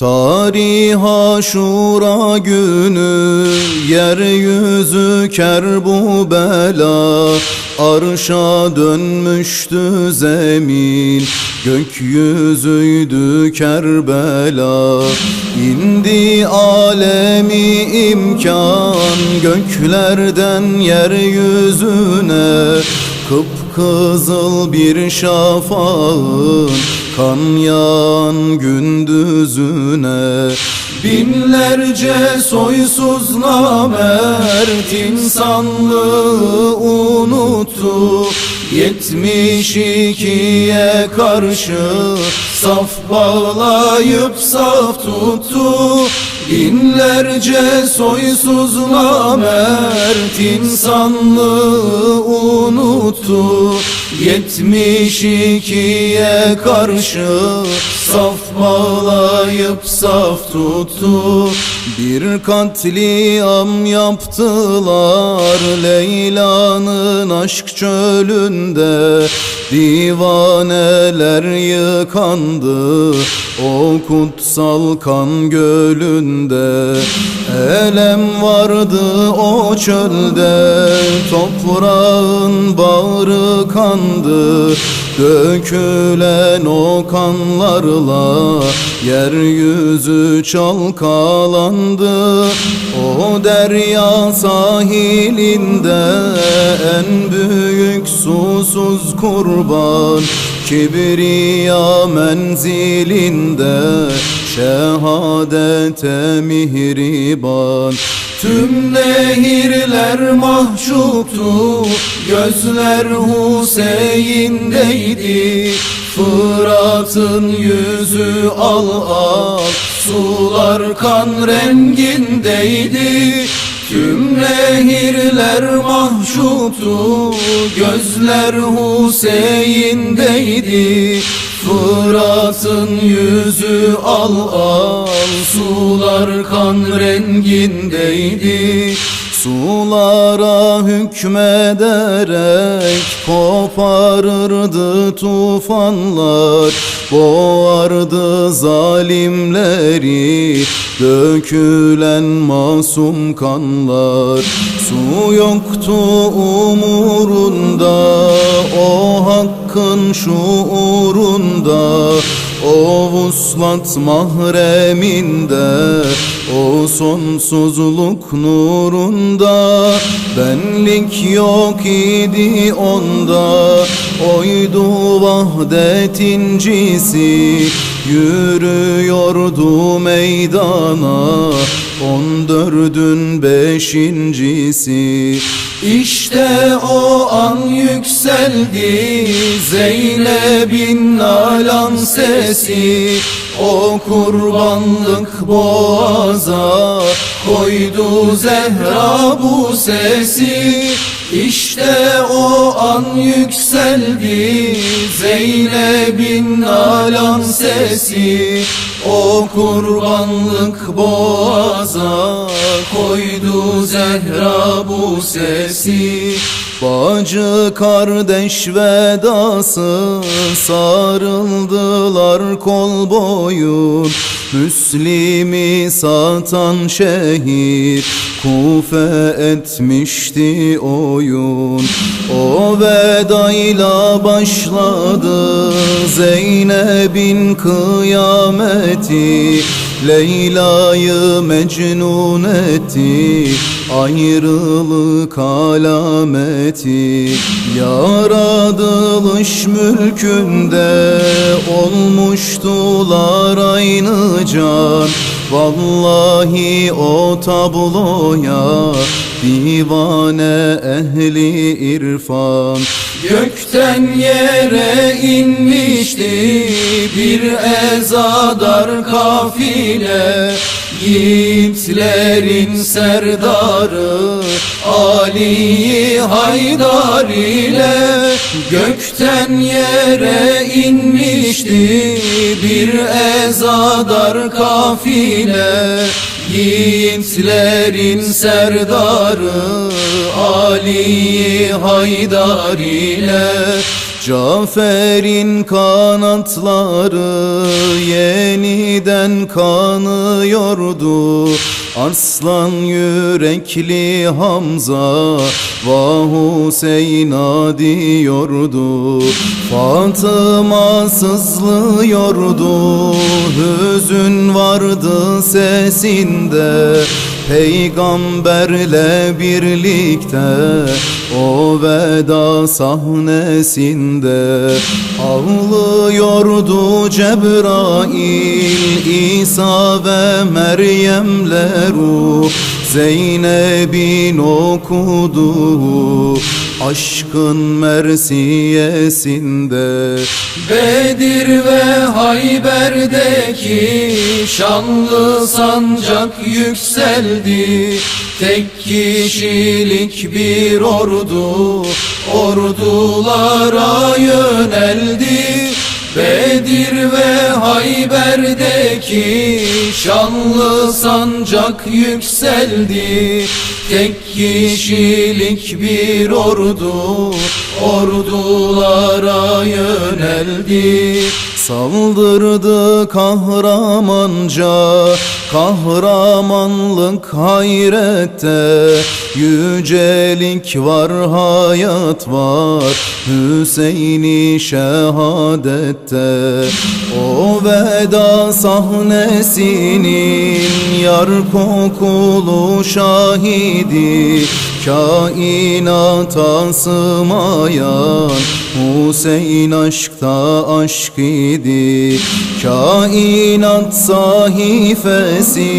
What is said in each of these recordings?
Tarih aşura günü Yeryüzü kerbu bela. Arşa dönmüştü zemin Gökyüzüydü Kerbela İndi alemi imkan Göklerden yeryüzüne Kıpkızıl bir şafağın Kan yağan gündüzüne Binlerce soysuz namert insanlığı unuttu. Yetmiş ikiye karşı saf bağlayıp saf tuttu Binlerce soysuz namert insanlığı unuttu. Yetmiş ikiye karşı saf bağlayıp saf tuttu. Bir katliam yaptılar Leyla'nın aşk çölünde. Divaneler yıkandı o kutsal kan gölünde Elem vardı o çölde. Toprağın bağrı kandı. Dökülen o kanlarla Yeryüzü çalkalandı. O derya sahilinde En büyük susuz kurban Kibriya menzilinde Şehadete mihriban. Tüm nehirler mahcuptu Gözler Hüseyin'deydi. Fırat'ın yüzü al al Sular kan rengindeydi. Tüm nehirler mahcuptu Gözler Hüseyin'deydi Fırat'ın yüzü al al Sular kan rengindeydi Sulara hükmederek koparırdı tufanlar Boğardı zalimleri dökülen masum kanlar. Su yoktu umurunda o hakkın şuurunda o vuslat mahreminde O sonsuzluk nurunda. Benlik yok idi onda Oydu vahdet incisi Yürüyordu meydana On dördün beşincisi. İşte o an yükseldi. Zeynep'in nalan sesi. O kurbanlık boğaza Koydu Zehra bu sesi. İşte o an yükseldi. Zeynep'in nalan sesi O kurbanlık boğaza Koydu Zehra bu sesi Bacı kardeş vedası sarıldılar kol boyun. Müslimi satan şehir kufe etmişti oyun. O vedayla başladı Zeynep'in kıyameti Leyla'yı mecnun etti Ayrılık alameti. Yaradılış mülkünde Olmuştular aynı can. Vallahi o tabloya Divane ehli irfan. Gökten yere inmişti bir ezadar kafile Yiğitlerin serdarı Ali Haydar ile Gökten yere inmişti. Bir ezadar kafile Yiğitlerin serdarı Ali Haydar ile Cafer'in kanatları yeniden kanıyordu. Arslan yürekli Hamza Vah Hüseyin'a diyordu. Fatıma sızlıyordu Hüzün vardı sesinde Peygamberle birlikte o veda sahnesinde Ağlıyordu Cebrail İsa ve Meryem'le ruh. Zeynep'in okuduğu aşkın mersiyesinde. Bedir ve Hayber'deki şanlı sancak yükseldi. Tek kişilik bir ordu ordulara yöneldi Bedir ve Hayber'deki şanlı sancak yükseldi. Tek kişilik bir ordu ordulara yöneldi. Saldırdı kahramanca Kahramanlık hayrette Yücelik var hayat var Hüseyin'i şehadette. O veda sahnesinin Yar kokulu şahidi Kainata sığmayan Hüseyin aşkta aşk idi. Kainat sahifesi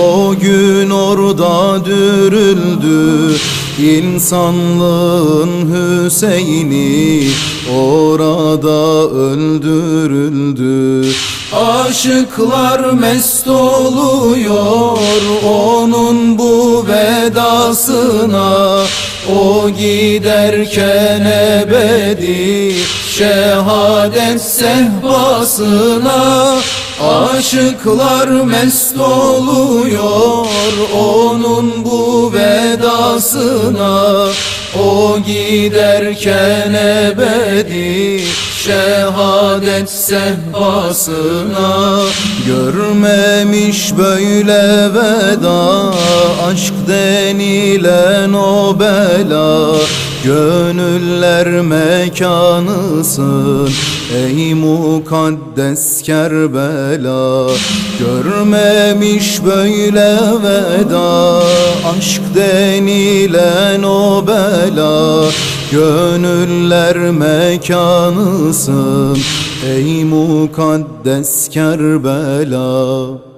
O gün orada dürüldü. İnsanlığın Hüseyin'i orada öldürüldü. Aşıklar mest oluyor onun bu vedasına O giderken ebedi şehadet sehpasına Aşıklar mest oluyor onun bu vedasına. O giderken ebedi şehadet sehpasına Görmemiş böyle veda Aşk denilen o bela Gönüller mekanısın. Ey mukaddes Kerbela Görmemiş böyle veda. Aşk denilen o bela Gönüller mekanısın. Ey mukaddes Kerbela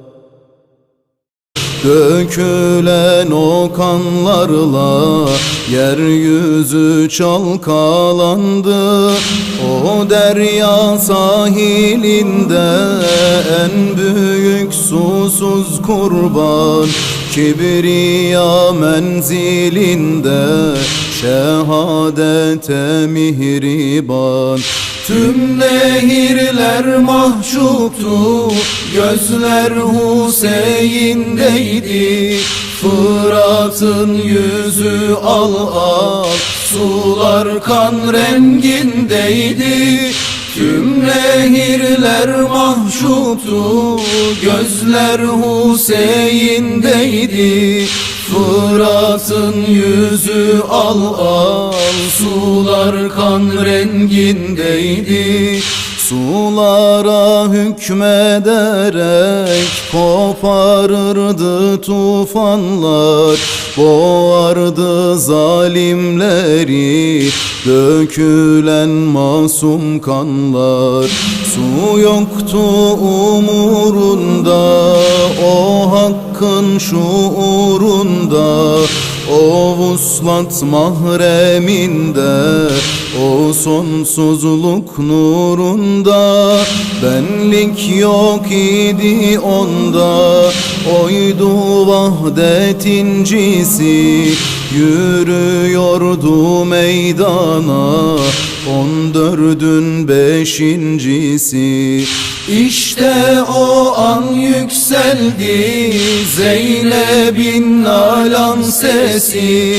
Dökülen o kanlarla yeryüzü çalkalandı. O derya sahilinde en büyük susuz kurban Kibriya menzilinde şehadete mihriban Tüm nehirler mahcuptu Gözler Hüseyin'deydi. Fırat'ın yüzü al al Sular kan rengindeydi. Tüm nehirler mahcuptu Gözler Hüseyin'deydi Fırat'ın yüzü al al Sular kan rengindeydi. Sulara hükmederek koparırdı tufanlar Boğardı zalimleri dökülen masum kanlar. Su yoktu umurunda o hakkın şuurunda o vuslat mahreminde O sonsuzluk nurunda. Benlik yok idi onda Oydu vahdet incisi Yürüyordu meydana On dördün beşincisi. İşte o an yükseldi. Zeynep'in nalan sesi.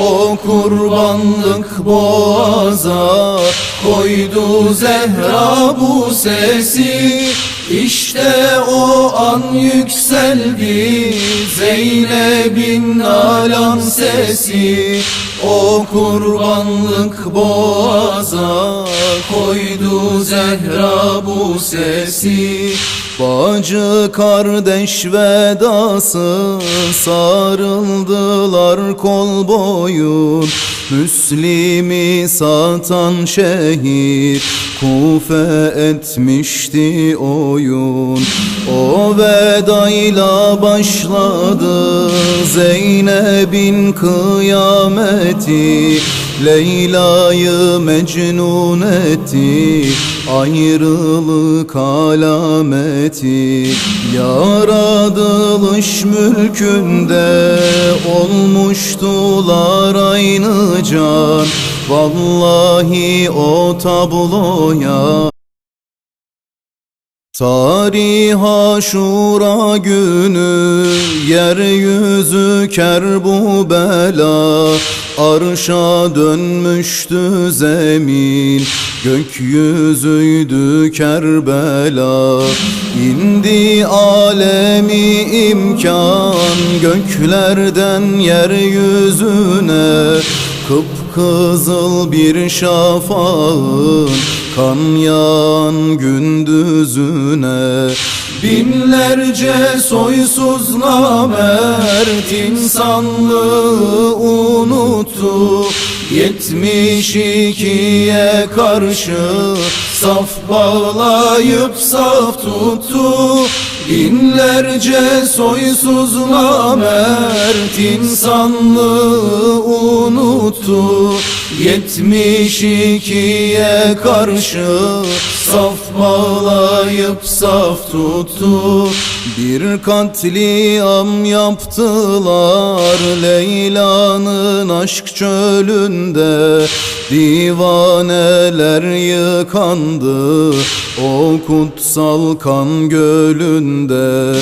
O kurbanlık boğaza Koydu Zehra bu sesi. İşte o an yükseldi. Zeynep'in nalan sesi O kurbanlık boğaza Koydu Zehra bu sesi. Bacı kardeş vedası sarıldılar kol boyun Müslimi satan şehir kufe etmişti oyun. O vedayla başladı Zeynep'in kıyameti. Leyla'yı mecnun etti Ayrılık alameti. Yaradılış mülkünde Olmuştular aynı can. Vallahi o tabloya Tarih Aşura günü Yeryüzü kerbu bela. Arşa dönmüştü zemin Gökyüzüydü Kerbela İndi alemi imkan Göklerden yeryüzüne Kıpkızıl bir şafağın Kan yağan gündüzüne. Binlerce soysuz namert insanlığı unuttu. Yetmiş ikiye karşı saf bağlayıp saf tuttu Binlerce soysuz namert insanlığı unuttu. Yetmiş ikiye karşı saf bağlayıp saf tuttu. Bir katliam yaptılar Leyla'nın aşk çölünde. Divaneler yıkandı o kutsal kan gölünde.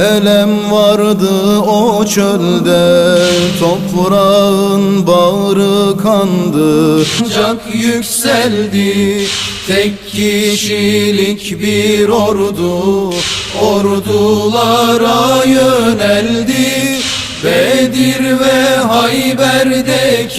Elem vardı o çölde Toprağın bağrı kandı. Ancak yükseldi tek kişilik bir ordu Ordulara yöneldi. Bedir ve Hayber'deki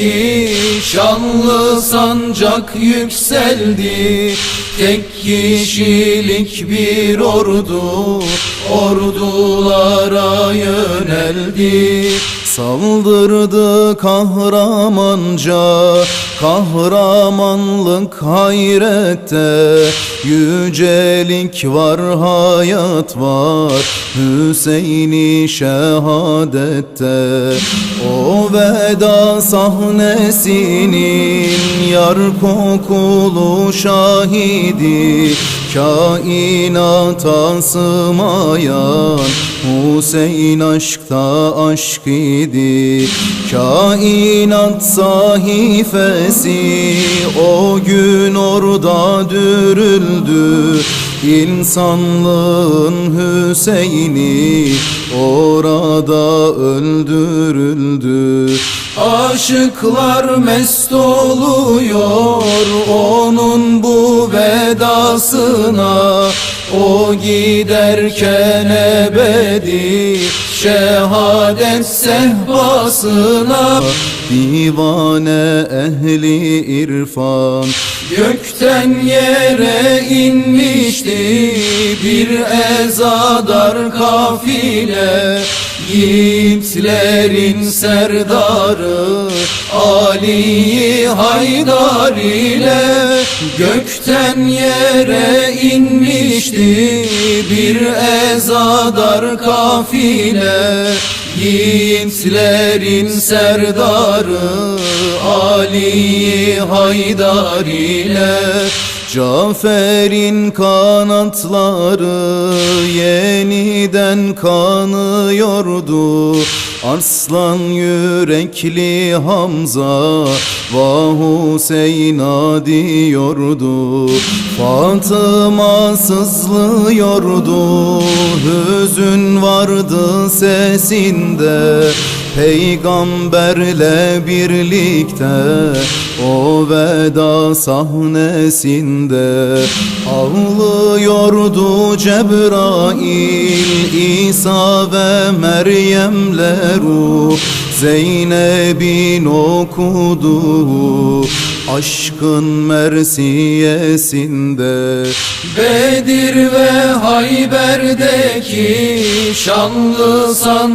şanlı sancak yükseldi. Tek kişilik bir ordu ordulara yöneldi. Saldırdı kahramanca Kahramanlık hayrette Yücelik var hayat var. Hüseyin'i şehadette O veda sahnesinin Yar kokulu şahidi Kainata sığmayan Hüseyin aşkta aşk idi. Kainat sahifesi O gün orada dürüldü. İnsanlığın Hüseyin'i orada öldürüldü. Aşıklar mest oluyor onun bu vedasına. O giderken ebedi şehadet sehpasına Divane ehli irfan. Gökten yere inmişti bir ezadar kafile. Yiğitlerin serdarı Ali Haydar ile. Gökten yere inmişti bir ezadar kafile Yiğitlerin serdarı Ali Haydar ile Cafer'in kanatları yeniden kanıyordu Arslan yürekli Hamza Vah Hüseyin'a diyordu. Fatıma sızlıyordu Hüzün vardı sesinde. Peygamberle birlikte o veda sahnesinde. Ağlıyordu Cebrail İsa ve Meryem'le ruh Zeynep'in okuduğu aşkın mersiyesinde Bedir ve Hayber'deki şanlı san